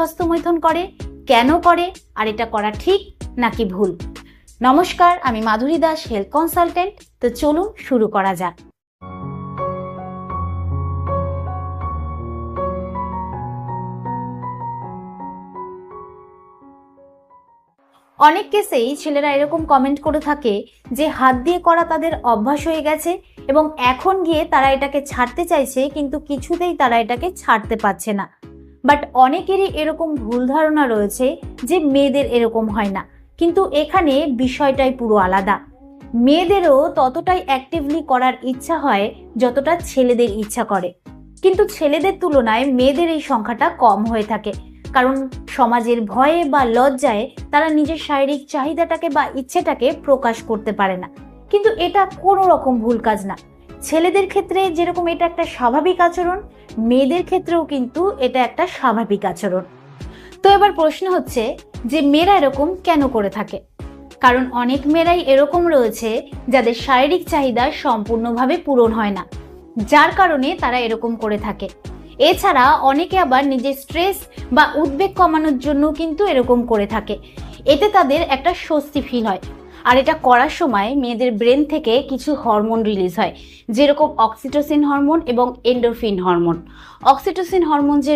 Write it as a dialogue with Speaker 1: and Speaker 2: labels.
Speaker 1: হস্তমৈথুন করে? কেন করে? আর এটা করা ঠিক নাকি ভুল? নমস্কার, আমি মাধুরী দাস, হেলথ কনসালটেন্ট। তো চলুন শুরু করা যাক। অনেক কেসেই ছেলেরা এরকম কমেন্ট করে থাকে যে হাত দিয়ে করা তাদের অভ্যাস হয়ে গেছে এবং এখন গিয়ে তারা এটাকে ছাড়তে চাইছে, কিন্তু কিছুতেই তারা এটাকে ছাড়তে পারছে না। বাট অনেকেরই এরকম ভুল ধারণা রয়েছে যে মেয়েদের এরকম হয় না। কিন্তু এখানে বিষয়টাই পুরো আলাদা। মেয়েদেরও ততটাই অ্যাক্টিভলি করার ইচ্ছা হয় যতটা ছেলেদের ইচ্ছা করে। কিন্তু ছেলেদের তুলনায় মেয়েদের এই সংখ্যাটা কম হয়ে থাকে। কারণ সমাজের ভয়ে বা লজ্জায় তারা নিজের শারীরিক চাহিদাটাকে বা ইচ্ছেটাকে প্রকাশ করতে পারে না। কিন্তু এটা কোনো রকম ভুল কাজ না। ছেলেদের ক্ষেত্রে যেরকম এটা একটা স্বাভাবিক আচরণ, মেয়েদের ক্ষেত্রেও কিন্তু এটা একটা স্বাভাবিক আচরণ। তো এবার প্রশ্ন হচ্ছে যে মেয়েরা এরকম কেন করে থাকে? কারণ অনেক মেয়েরাই এরকম রয়েছে যাদের শারীরিক চাহিদা সম্পূর্ণভাবে পূরণ হয় না, যার কারণে তারা এরকম করে থাকে। এছাড়া অনেকে আবার নিজের স্ট্রেস বা উদ্বেগ কমানোর জন্য কিন্তু এরকম করে থাকে। এতে তাদের একটা স্বস্তি ফিল হয়। আর এটা করার সময় মেয়েদের ব্রেন থেকে কিছু হরমোন রিলিজ হয়, যেরকম অক্সিটোসিন হরমোন এবং এন্ডোফিন হরমোন অক্সিটোসিন হরমোন যে